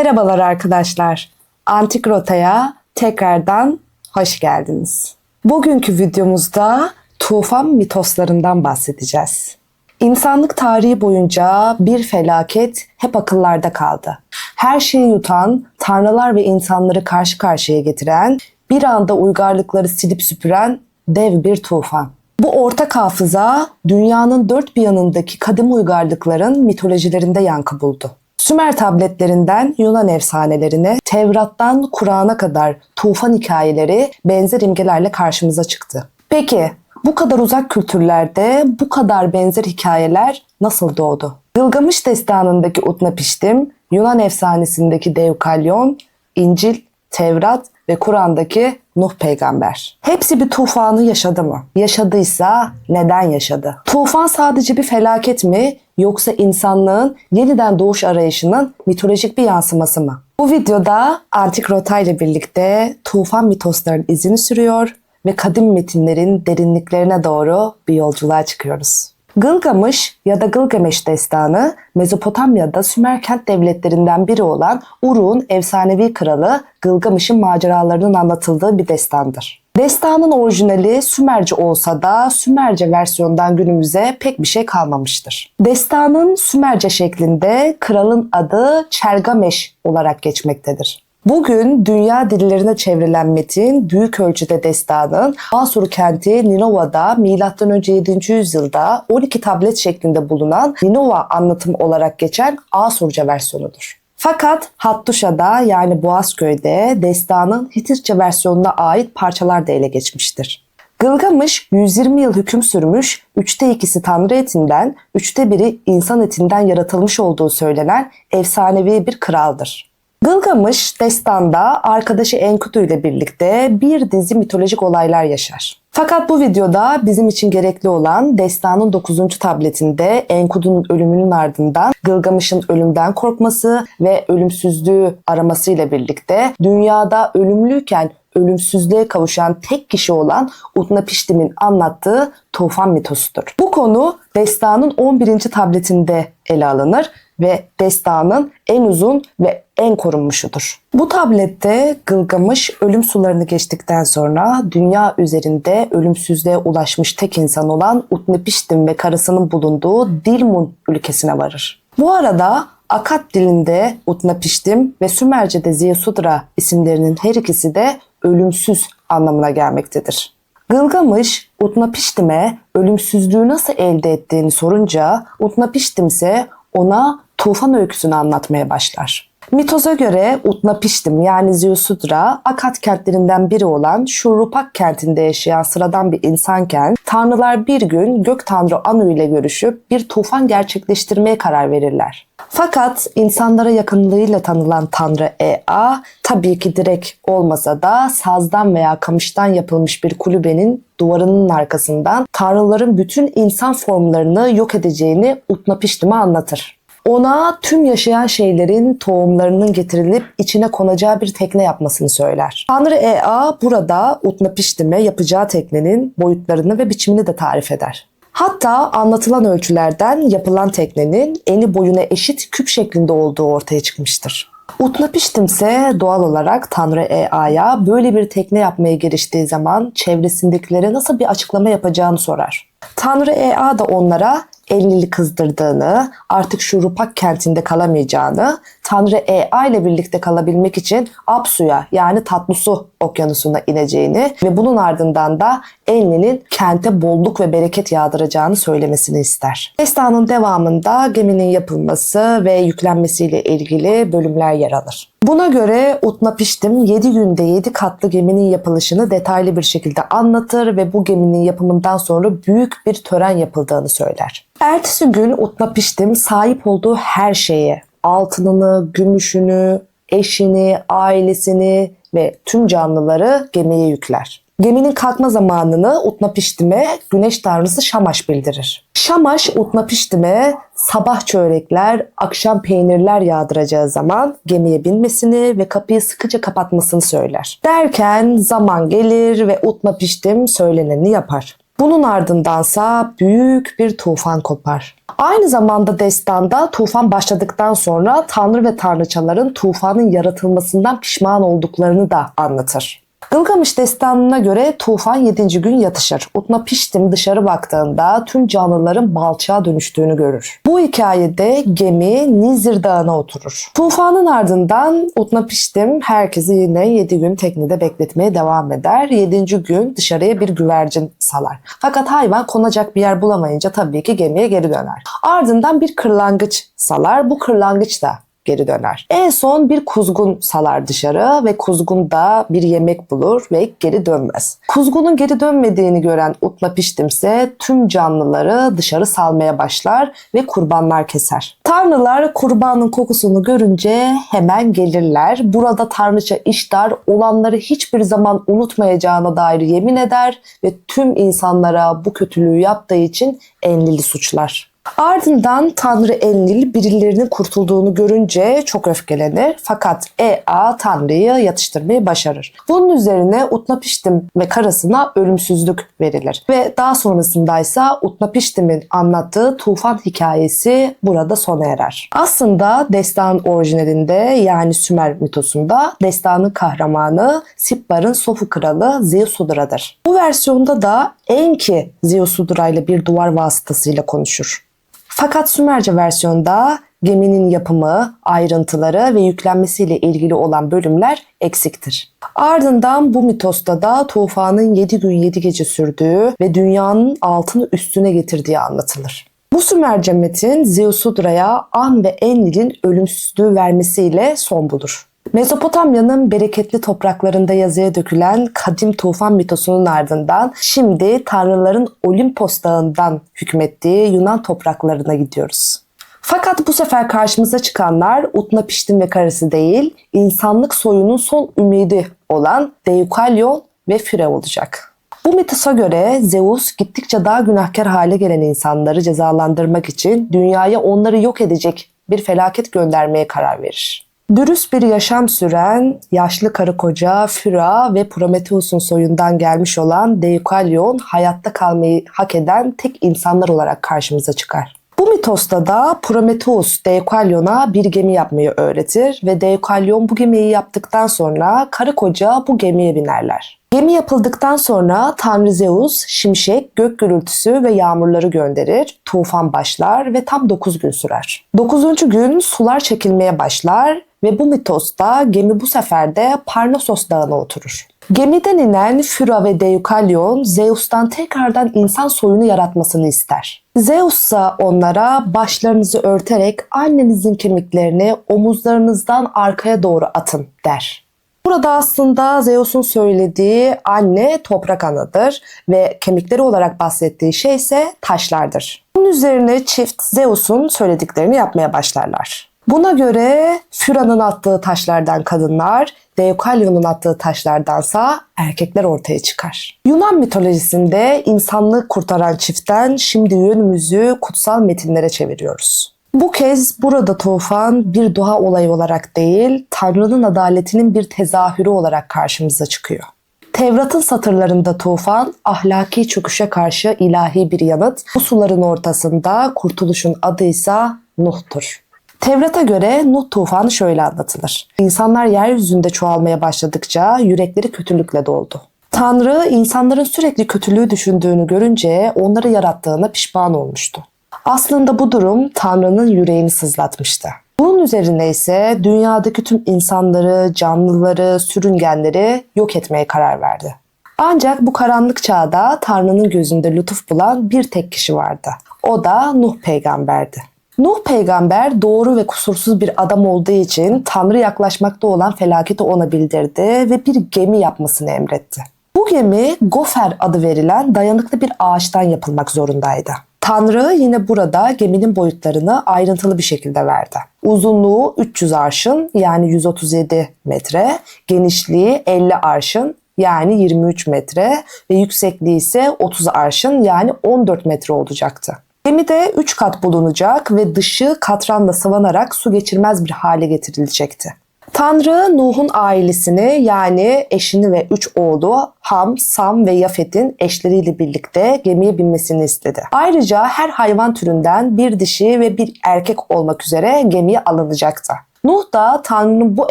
Merhabalar arkadaşlar. Antik Rota'ya tekrardan hoş geldiniz. Bugünkü videomuzda tufan mitoslarından bahsedeceğiz. İnsanlık tarihi boyunca bir felaket hep akıllarda kaldı. Her şeyi yutan, tanrılar ve insanları karşı karşıya getiren, bir anda uygarlıkları silip süpüren dev bir tufan. Bu ortak hafıza dünyanın dört bir yanındaki kadim uygarlıkların mitolojilerinde yankı buldu. Sümer tabletlerinden Yunan efsanelerine, Tevrat'tan Kur'an'a kadar tufan hikayeleri benzer imgelerle karşımıza çıktı. Peki bu kadar uzak kültürlerde bu kadar benzer hikayeler nasıl doğdu? Gılgamış destanındaki Utnapiştim, Yunan efsanesindeki Deukalyon, İncil, Tevrat ve Kur'an'daki Nuh peygamber. Hepsi bir tufanı yaşadı mı? Yaşadıysa neden yaşadı? Tufan sadece bir felaket mi yoksa insanlığın yeniden doğuş arayışının mitolojik bir yansıması mı? Bu videoda Antik Rota ile birlikte tufan mitosların izini sürüyor ve kadim metinlerin derinliklerine doğru bir yolculuğa çıkıyoruz. Gılgamış ya da Gılgameş destanı Mezopotamya'da Sümer kent devletlerinden biri olan Uruk'un efsanevi kralı Gılgamış'ın maceralarının anlatıldığı bir destandır. Destanın orijinali Sümerce olsa da Sümerce versiyondan günümüze pek bir şey kalmamıştır. Destanın Sümerce şeklinde kralın adı Çergameş olarak geçmektedir. Bugün dünya dillerine çevrilen metin büyük ölçüde destanın Asur kenti Ninova'da M.Ö. 7. yüzyılda 12 tablet şeklinde bulunan Ninova anlatım olarak geçen Asurca versiyonudur. Fakat Hattuşa'da yani Boğazköy'de destanın Hititçe versiyonuna ait parçalar da ele geçmiştir. Gılgamış 120 yıl hüküm sürmüş, üçte ikisi tanrı etinden, üçte biri insan etinden yaratılmış olduğu söylenen efsanevi bir kraldır. Gılgamış destanda arkadaşı Enkudu ile birlikte bir dizi mitolojik olaylar yaşar. Fakat bu videoda bizim için gerekli olan destanın 9. tabletinde Enkudu'nun ölümünün ardından Gılgamış'ın ölümden korkması ve ölümsüzlüğü aramasıyla birlikte dünyada ölümlüyken ölümsüzlüğe kavuşan tek kişi olan Utnapiştim'in anlattığı tufan mitosudur. Bu konu destanın 11. tabletinde ele alınır ve destanın en uzun ve en korunmuşudur. Bu tablette Gılgamış ölüm sularını geçtikten sonra dünya üzerinde ölümsüzlüğe ulaşmış tek insan olan Utnapiştim ve karısının bulunduğu Dilmun ülkesine varır. Bu arada Akat dilinde Utnapiştim ve Sümerce'de Ziyasudra isimlerinin her ikisi de ölümsüz anlamına gelmektedir. Gılgamış Utnapiştim'e ölümsüzlüğü nasıl elde ettiğini sorunca Utnapiştim ise ona tufan öyküsünü anlatmaya başlar. Mitoza göre Utnapiştim yani Ziusudra Akat kentlerinden biri olan Şurupak kentinde yaşayan sıradan bir insanken tanrılar bir gün gök tanrı Anu ile görüşüp bir tufan gerçekleştirmeye karar verirler. Fakat insanlara yakınlığıyla tanılan tanrı Ea tabii ki direkt olmasa da sazdan veya kamıştan yapılmış bir kulübenin duvarının arkasından tanrıların bütün insan formlarını yok edeceğini Utnapiştim'e anlatır. Ona tüm yaşayan şeylerin tohumlarının getirilip içine konacağı bir tekne yapmasını söyler. Tanrı Ea burada Utnapiştim'e yapacağı teknenin boyutlarını ve biçimini de tarif eder. Hatta anlatılan ölçülerden yapılan teknenin eni boyuna eşit küp şeklinde olduğu ortaya çıkmıştır. Utnapiştim ise doğal olarak Tanrı Ea'ya böyle bir tekne yapmaya giriştiği zaman çevresindekilere nasıl bir açıklama yapacağını sorar. Tanrı Ea da onlara Enlil'i kızdırdığını, artık şu Rupak kentinde kalamayacağını, Tanrı Ea ile birlikte kalabilmek için Apsu'ya yani tatlı su okyanusuna ineceğini ve bunun ardından da Enlil'in kente bolluk ve bereket yağdıracağını söylemesini ister. Destanın devamında geminin yapılması ve yüklenmesiyle ilgili bölümler yer alır. Buna göre Utnapiştim 7 günde 7 katlı geminin yapılışını detaylı bir şekilde anlatır ve bu geminin yapımından sonra büyük bir tören yapıldığını söyler. Ertesi gün Utnapiştim sahip olduğu her şeye, altınını, gümüşünü, eşini, ailesini ve tüm canlıları gemiye yükler. Geminin kalkma zamanını Utnapiştim'e güneş tanrısı Şamaş bildirir. Şamaş Utnapiştim'e sabah çörekler, akşam peynirler yağdıracağı zaman gemiye binmesini ve kapıyı sıkıca kapatmasını söyler. Derken zaman gelir ve Utnapiştim söyleneni yapar. Bunun ardındansa büyük bir tufan kopar. Aynı zamanda destanda tufan başladıktan sonra tanrı ve tanrıçaların tufanın yaratılmasından pişman olduklarını da anlatır. Gılgamış destanına göre tufan 7. gün yatışır. Utnapiştim dışarı baktığında tüm canlıların balçağa dönüştüğünü görür. Bu hikayede gemi Nizir Dağı'na oturur. Tufanın ardından Utnapiştim herkesi yine 7 gün teknede bekletmeye devam eder. 7. gün dışarıya bir güvercin salar. Fakat hayvan konacak bir yer bulamayınca tabii ki gemiye geri döner. Ardından bir kırlangıç salar. Bu kırlangıç da geri döner. En son bir kuzgun salar dışarı ve kuzgun da bir yemek bulur ve geri dönmez. Kuzgunun geri dönmediğini gören Utnapiştim ise tüm canlıları dışarı salmaya başlar ve kurbanlar keser. Tanrılar kurbanın kokusunu görünce hemen gelirler. Burada tanrıça İştar olanları hiçbir zaman unutmayacağına dair yemin eder ve tüm insanlara bu kötülüğü yaptığı için Enlil'i suçlar. Ardından Tanrı Enlil birilerinin kurtulduğunu görünce çok öfkelenir fakat Ea Tanrı'yı yatıştırmayı başarır. Bunun üzerine Utnapiştim ve karısına ölümsüzlük verilir ve daha sonrasında ise Utnapiştim'in anlattığı tufan hikayesi burada sona erer. Aslında destan orijinalinde yani Sümer mitosunda destanın kahramanı Sipbar'ın Sofu kralı Zeusudra'dır. Bu versiyonda da Enki Zeusudra ile bir duvar vasıtasıyla konuşur. Fakat Sümerce versiyonda geminin yapımı, ayrıntıları ve yüklenmesiyle ilgili olan bölümler eksiktir. Ardından bu mitosta da tufanın 7 gün 7 gece sürdüğü ve dünyanın altını üstüne getirdiği anlatılır. Bu Sümerce metin Zeusudra'ya An ve Enlil'in ölümsüzlüğü vermesiyle son bulur. Mezopotamya'nın bereketli topraklarında yazıya dökülen kadim tufan mitosunun ardından şimdi tanrıların Olimpos dağından hükmettiği Yunan topraklarına gidiyoruz. Fakat bu sefer karşımıza çıkanlar Utnapiştim ve karısı değil, insanlık soyunun son ümidi olan Deukalyon ve Füre olacak. Bu mitosa göre Zeus gittikçe daha günahkar hale gelen insanları cezalandırmak için dünyaya onları yok edecek bir felaket göndermeye karar verir. Dürüst bir yaşam süren yaşlı karı koca Füra ve Prometheus'un soyundan gelmiş olan Deukalyon hayatta kalmayı hak eden tek insanlar olarak karşımıza çıkar. Bu mitosta da Prometheus Deukalyon'a bir gemi yapmayı öğretir ve Deukalyon bu gemiyi yaptıktan sonra karı koca bu gemiye binerler. Gemi yapıldıktan sonra Tanrı Zeus, şimşek, gök gürültüsü ve yağmurları gönderir, tufan başlar ve tam 9 gün sürer. 9. gün sular çekilmeye başlar ve bu mitosta gemi bu sefer de Parnasos Dağı'na oturur. Gemiden inen Füra ve Deukalyon Zeus'tan tekrardan insan soyunu yaratmasını ister. Zeus ise onlara başlarınızı örterek annenizin kemiklerini omuzlarınızdan arkaya doğru atın der. Burada aslında Zeus'un söylediği anne toprak anadır ve kemikleri olarak bahsettiği şey ise taşlardır. Bunun üzerine çift Zeus'un söylediklerini yapmaya başlarlar. Buna göre Füra'nın attığı taşlardan kadınlar, Deukalyon'un attığı taşlardansa erkekler ortaya çıkar. Yunan mitolojisinde insanlığı kurtaran çiftten şimdi yönümüzü kutsal metinlere çeviriyoruz. Bu kez burada tufan bir doğa olayı olarak değil, Tanrı'nın adaletinin bir tezahürü olarak karşımıza çıkıyor. Tevrat'ın satırlarında tufan ahlaki çöküşe karşı ilahi bir yanıt. Bu suların ortasında kurtuluşun adı ise Nuh'tur. Tevrat'a göre Nuh tufanı şöyle anlatılır. İnsanlar yeryüzünde çoğalmaya başladıkça yürekleri kötülükle doldu. Tanrı insanların sürekli kötülüğü düşündüğünü görünce onları yarattığına pişman olmuştu. Aslında bu durum Tanrı'nın yüreğini sızlatmıştı. Bunun üzerine ise dünyadaki tüm insanları, canlıları, sürüngenleri yok etmeye karar verdi. Ancak bu karanlık çağda Tanrı'nın gözünde lütuf bulan bir tek kişi vardı. O da Nuh peygamberdi. Nuh peygamber doğru ve kusursuz bir adam olduğu için Tanrı yaklaşmakta olan felaketi ona bildirdi ve bir gemi yapmasını emretti. Bu gemi Gofer adı verilen dayanıklı bir ağaçtan yapılmak zorundaydı. Tanrı yine burada geminin boyutlarını ayrıntılı bir şekilde verdi. Uzunluğu 300 arşın yani 137 metre, genişliği 50 arşın yani 23 metre ve yüksekliği ise 30 arşın yani 14 metre olacaktı. Gemide 3 kat bulunacak ve dışı katranla sıvanarak su geçirmez bir hale getirilecekti. Tanrı Nuh'un ailesini yani eşini ve üç oğlu Ham, Sam ve Yafet'in eşleriyle birlikte gemiye binmesini istedi. Ayrıca her hayvan türünden bir dişi ve bir erkek olmak üzere gemiye alınacaktı. Nuh da Tanrı'nın bu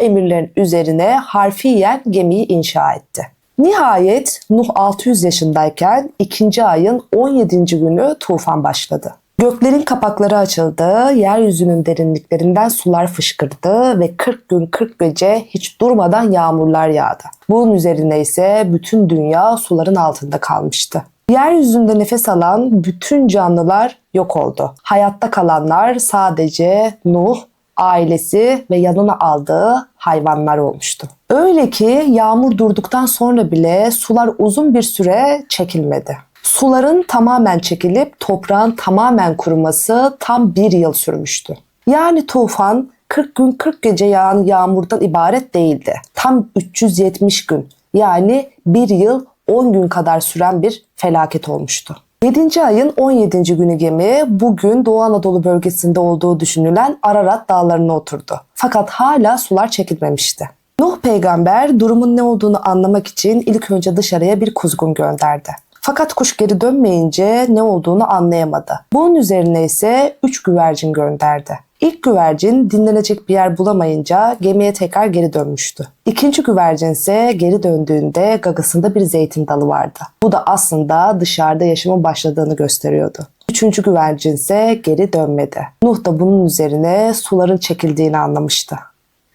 emirlerin üzerine harfiyen gemiyi inşa etti. Nihayet Nuh 600 yaşındayken ikinci ayın 17. günü tufan başladı. Göklerin kapakları açıldı, yeryüzünün derinliklerinden sular fışkırdı ve 40 gün 40 gece hiç durmadan yağmurlar yağdı. Bunun üzerine ise bütün dünya suların altında kalmıştı. Yeryüzünde nefes alan bütün canlılar yok oldu. Hayatta kalanlar sadece Nuh, ailesi ve yanına aldığı hayvanlar olmuştu. Öyle ki yağmur durduktan sonra bile sular uzun bir süre çekilmedi. Suların tamamen çekilip toprağın tamamen kuruması tam bir yıl sürmüştü. Yani tufan 40 gün 40 gece yağan yağmurdan ibaret değildi. Tam 370 gün yani bir yıl 10 gün kadar süren bir felaket olmuştu. 7. ayın 17. günü gemi bugün Doğu Anadolu bölgesinde olduğu düşünülen Ararat dağlarına oturdu. Fakat hala sular çekilmemişti. Nuh peygamber durumun ne olduğunu anlamak için ilk önce dışarıya bir kuzgun gönderdi. Fakat kuş geri dönmeyince ne olduğunu anlayamadı. Bunun üzerine ise üç güvercin gönderdi. İlk güvercin dinlenecek bir yer bulamayınca gemiye tekrar geri dönmüştü. İkinci güvercin ise geri döndüğünde gagasında bir zeytin dalı vardı. Bu da aslında dışarıda yaşamın başladığını gösteriyordu. Üçüncü güvercin ise geri dönmedi. Nuh da bunun üzerine suların çekildiğini anlamıştı.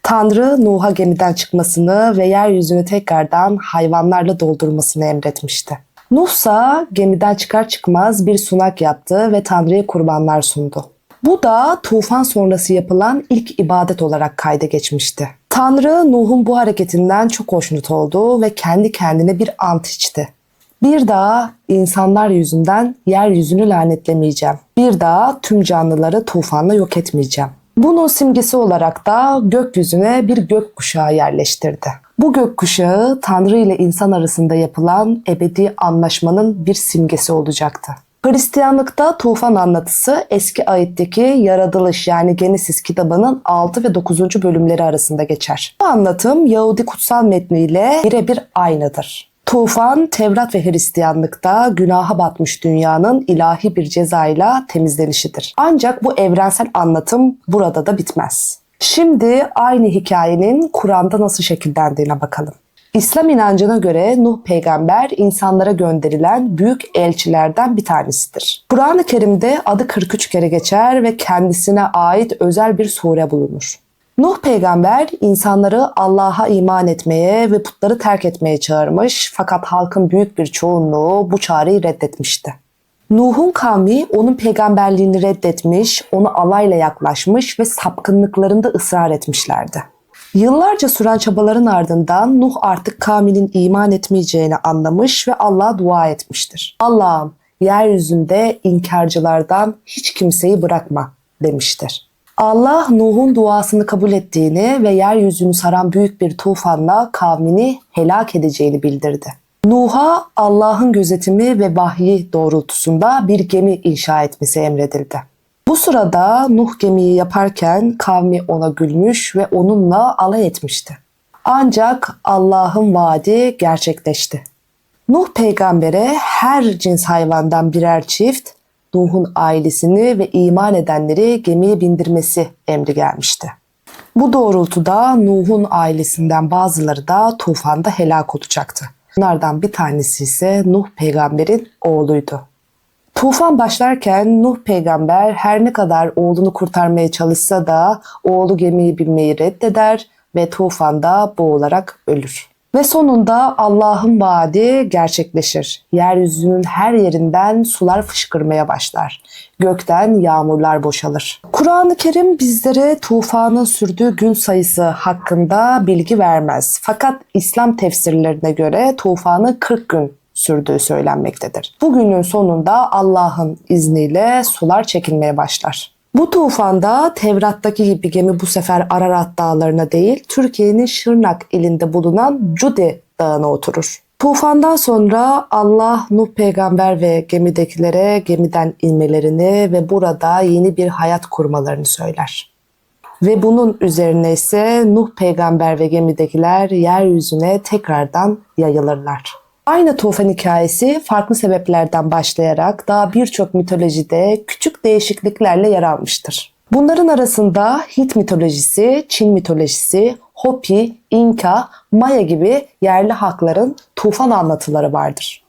Tanrı Nuh'a gemiden çıkmasını ve yeryüzünü tekrardan hayvanlarla doldurmasını emretmişti. Nuh ise gemiden çıkar çıkmaz bir sunak yaptı ve Tanrı'ya kurbanlar sundu. Bu da tufan sonrası yapılan ilk ibadet olarak kayda geçmişti. Tanrı Nuh'un bu hareketinden çok hoşnut oldu ve kendi kendine bir ant içti. Bir daha insanlar yüzünden yeryüzünü lanetlemeyeceğim. Bir daha tüm canlıları tufanla yok etmeyeceğim. Bunun simgesi olarak da gökyüzüne bir gökkuşağı yerleştirdi. Bu gökkuşağı Tanrı ile insan arasında yapılan ebedi anlaşmanın bir simgesi olacaktı. Hristiyanlıkta tufan anlatısı eski ayetteki yaratılış yani Genesis kitabının 6 ve 9. bölümleri arasında geçer. Bu anlatım Yahudi kutsal metniyle birebir aynıdır. Tufan, Tevrat ve Hristiyanlıkta günaha batmış dünyanın ilahi bir cezayla temizlenişidir. Ancak bu evrensel anlatım burada da bitmez. Şimdi aynı hikayenin Kur'an'da nasıl şekillendiğine bakalım. İslam inancına göre Nuh peygamber insanlara gönderilen büyük elçilerden bir tanesidir. Kur'an-ı Kerim'de adı 43 kere geçer ve kendisine ait özel bir sure bulunur. Nuh peygamber insanları Allah'a iman etmeye ve putları terk etmeye çağırmış fakat halkın büyük bir çoğunluğu bu çağrıyı reddetmişti. Nuh'un kavmi onun peygamberliğini reddetmiş, onu alayla yaklaşmış ve sapkınlıklarında ısrar etmişlerdi. Yıllarca süren çabaların ardından Nuh artık kavminin iman etmeyeceğini anlamış ve Allah'a dua etmiştir. Allah'ım yeryüzünde inkarcılardan hiç kimseyi bırakma demiştir. Allah Nuh'un duasını kabul ettiğini ve yeryüzünü saran büyük bir tufanla kavmini helak edeceğini bildirdi. Nuh'a Allah'ın gözetimi ve vahyi doğrultusunda bir gemi inşa etmesi emredildi. Bu sırada Nuh gemiyi yaparken kavmi ona gülmüş ve onunla alay etmişti. Ancak Allah'ın vaadi gerçekleşti. Nuh peygambere her cins hayvandan birer çift, Nuh'un ailesini ve iman edenleri gemiye bindirmesi emri gelmişti. Bu doğrultuda Nuh'un ailesinden bazıları da tufanda helak olacaktı. Bunlardan bir tanesi ise Nuh peygamberin oğluydu. Tufan başlarken Nuh peygamber her ne kadar oğlunu kurtarmaya çalışsa da oğlu gemiyi binmeyi reddeder ve tufanda boğularak ölür. Ve sonunda Allah'ın vaadi gerçekleşir. Yeryüzünün her yerinden sular fışkırmaya başlar. Gökten yağmurlar boşalır. Kur'an-ı Kerim bizlere tufanın sürdüğü gün sayısı hakkında bilgi vermez. Fakat İslam tefsirlerine göre tufanı 40 gün sürdüğü söylenmektedir. Bugünün sonunda Allah'ın izniyle sular çekilmeye başlar. Bu tufanda Tevrat'taki gibi gemi bu sefer Ararat dağlarına değil, Türkiye'nin Şırnak ilinde bulunan Cudi dağına oturur. Tufandan sonra Allah Nuh peygamber ve gemidekilere gemiden inmelerini ve burada yeni bir hayat kurmalarını söyler. Ve bunun üzerine ise Nuh peygamber ve gemidekiler yeryüzüne tekrardan yayılırlar. Aynı tufan hikayesi farklı sebeplerden başlayarak daha birçok mitolojide küçük değişikliklerle yer almıştır. Bunların arasında Hit mitolojisi, Çin mitolojisi, Hopi, İnka, Maya gibi yerli halkların tufan anlatıları vardır.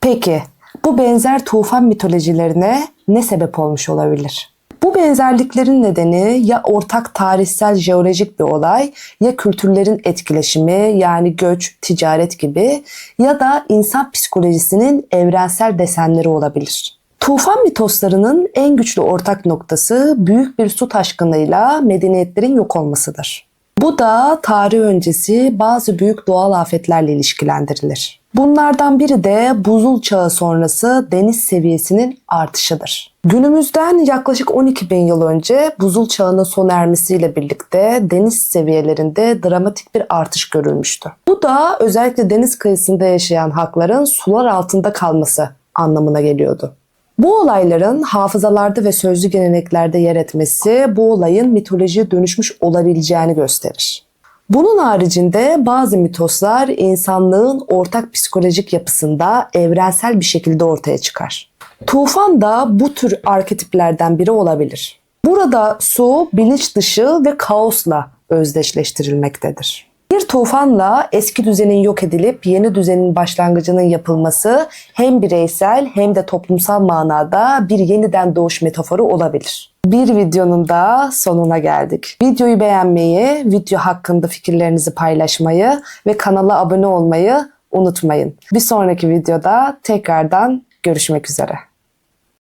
Peki bu benzer tufan mitolojilerine ne sebep olmuş olabilir? Bu benzerliklerin nedeni ya ortak tarihsel jeolojik bir olay ya kültürlerin etkileşimi yani göç, ticaret gibi ya da insan psikolojisinin evrensel desenleri olabilir. Tufan mitoslarının en güçlü ortak noktası büyük bir su taşkınıyla medeniyetlerin yok olmasıdır. Bu da tarih öncesi bazı büyük doğal afetlerle ilişkilendirilir. Bunlardan biri de buzul çağı sonrası deniz seviyesinin artışıdır. Günümüzden yaklaşık 12 bin yıl önce buzul çağının sona ermesiyle birlikte deniz seviyelerinde dramatik bir artış görülmüştü. Bu da özellikle deniz kıyısında yaşayan halkların sular altında kalması anlamına geliyordu. Bu olayların hafızalarda ve sözlü geleneklerde yer etmesi bu olayın mitolojiye dönüşmüş olabileceğini gösterir. Bunun haricinde bazı mitoslar insanlığın ortak psikolojik yapısında evrensel bir şekilde ortaya çıkar. Tufan da bu tür arketiplerden biri olabilir. Burada su bilinç dışı ve kaosla özdeşleştirilmektedir. Bir tufanla eski düzenin yok edilip yeni düzenin başlangıcının yapılması hem bireysel hem de toplumsal manada bir yeniden doğuş metaforu olabilir. Bir videonun da sonuna geldik. Videoyu beğenmeyi, video hakkında fikirlerinizi paylaşmayı ve kanala abone olmayı unutmayın. Bir sonraki videoda tekrardan görüşmek üzere.